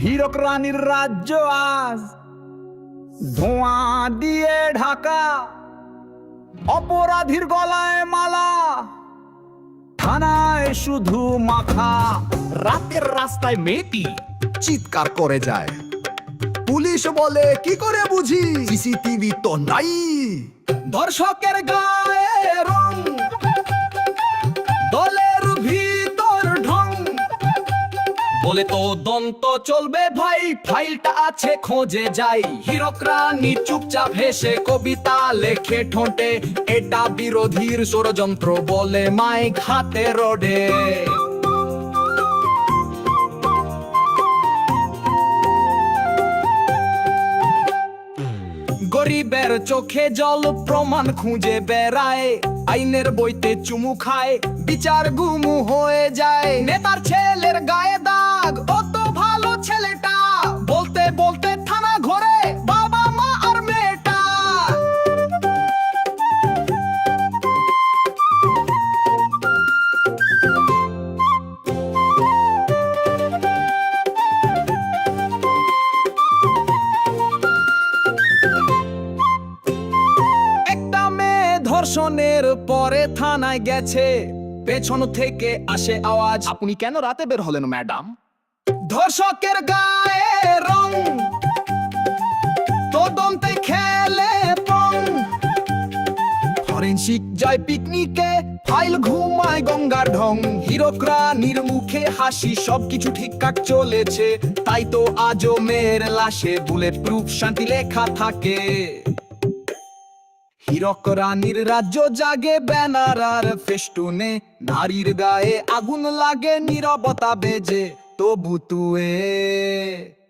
হীরক রানীর রাজ্য আজ ধোঁয়া দিয়ে ঢাকা অপরাধীর গলায় মালা থানায় শুধু মাখা রাতের রাস্তায় মেয়েটি চিৎকার করে যায়। পুলিশ বলে কি করে বুঝি? সিসিটিভি তো নাই। দর্শকের গায়ে বলে তো দন্ত চলবে ভাই, ফাইলটা আছে, খোঁজে যাই। হীরক রানী চুপচাপ হেসে কবিতা লেখে ঠোঁটে। এটা বিরোধীর ষড়যন্ত্র বলে মাইক হাতে রোডে। গরিবের চোখে জল প্রমাণ খুঁজে বেড়ায়। আইনের বইতে চুমু খায়, বিচার গুমু হয়ে যায়। নেতার ছেলের ধর্ষণের পরে থানায় গেছে। পেছন থেকে আসে আওয়াজ। আপনি কেন রাতে বের হলেন ম্যাডাম? ধর্ষকের গায়ে রং। তদন্তে খেলে পং। ফরেন্সিক যায় পিকনিকে ফাইল ঘুমায় গঙ্গার ঢং। হীরক রানীর মুখে হাসি সবকিছু ঠিকঠাক চলেছে। তাই তো আজও মেয়ের লাশে বুলেট প্রুফ শান্তি লেখা থাকে। হীরক রানীর রাজ্য জাগে ব্যানার আর ফেস্টুনে। নারীর গায়ে আগুন লাগে, নিরবতা বেজে, তবু তুয়ে।